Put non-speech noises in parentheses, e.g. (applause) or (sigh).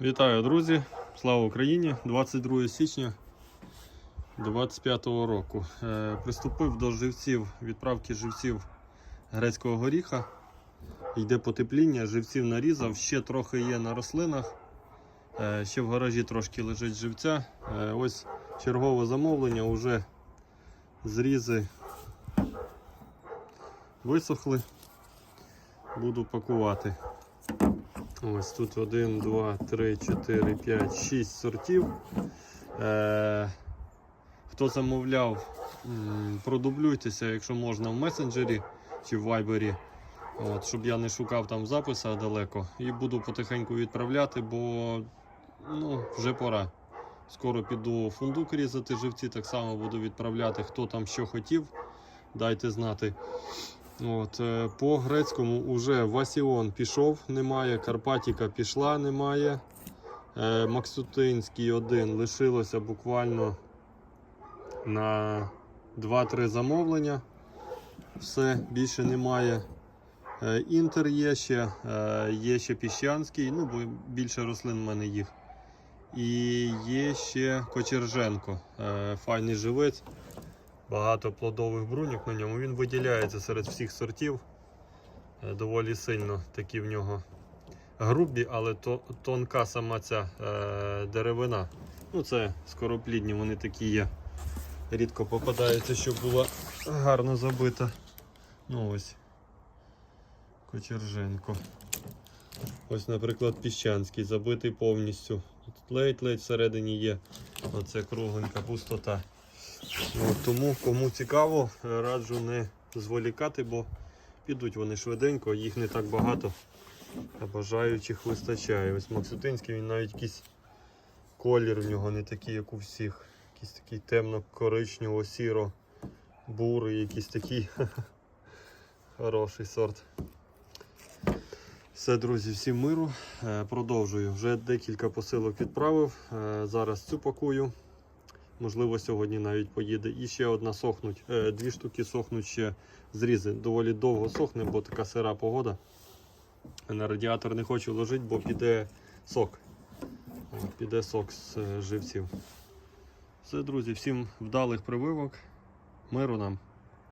Вітаю, друзі! Слава Україні! 22 січня 2025 року. Е, приступив до живців, відправки живців грецького горіха. Йде потепління, живців нарізав, ще трохи є на рослинах. Е, ще в гаражі трошки лежить живця. Е, ось чергове замовлення, вже зрізи висохли. Буду пакувати. Ось тут 1, 2, 3, 4, 5, 6 сортів. Е, хто замовляв, продублюйтеся, якщо можна, в месенджері чи в вайбері. От, щоб я не шукав там записа далеко. І буду потихеньку відправляти, бо ну, вже пора. Скоро піду фундук різати живці, так само буду відправляти. Хто там що хотів, дайте знати. От, е, по грецькому уже Васіон пішов, немає. Карпатіка пішла, немає. Е, Максутинський один лишилося буквально на 2-3 замовлення. Все, більше немає. Е, Інтер є ще, є ще Піщанський, ну бо більше рослин в мене їх. І є ще Кочерженко, файний живець. Багато плодових бруньок на ньому. Він виділяється серед всіх сортів. Е, Доволі сильно такі в нього грубі, але то, тонка сама ця е, деревина. Ну, це скороплідні, вони такі є. Рідко попадаються, щоб була гарно забита. Ну ось. Кочерженко. Ось, наприклад, піщанський, забитий повністю. Тут ледь-ледь всередині є. Оце кругленька пустота. Тому кому цікаво, е, раджу не зволікати, бо підуть вони швиденько, їх не так багато, а бажаючих вистачає. Ось Максутинський він навіть якийсь колір в нього не такий, як у всіх. Якийсь такий темно-коричнево, сіро, бурий, якийсь такий (laughs) хороший сорт. Все, друзі, всім миру. Е, Продовжую. Вже декілька посилок відправив. Е, Зараз цю пакую. Можливо, сьогодні навіть поїде. І ще одна сохнуть. Е, Дві штуки сохнуть ще зрізи. Доволі довго сохне, бо така сира погода. На радіатор не хочу ложити, бо піде сок. Піде сок з е, живців. Все, друзі, всім вдалих прививок. Миру нам.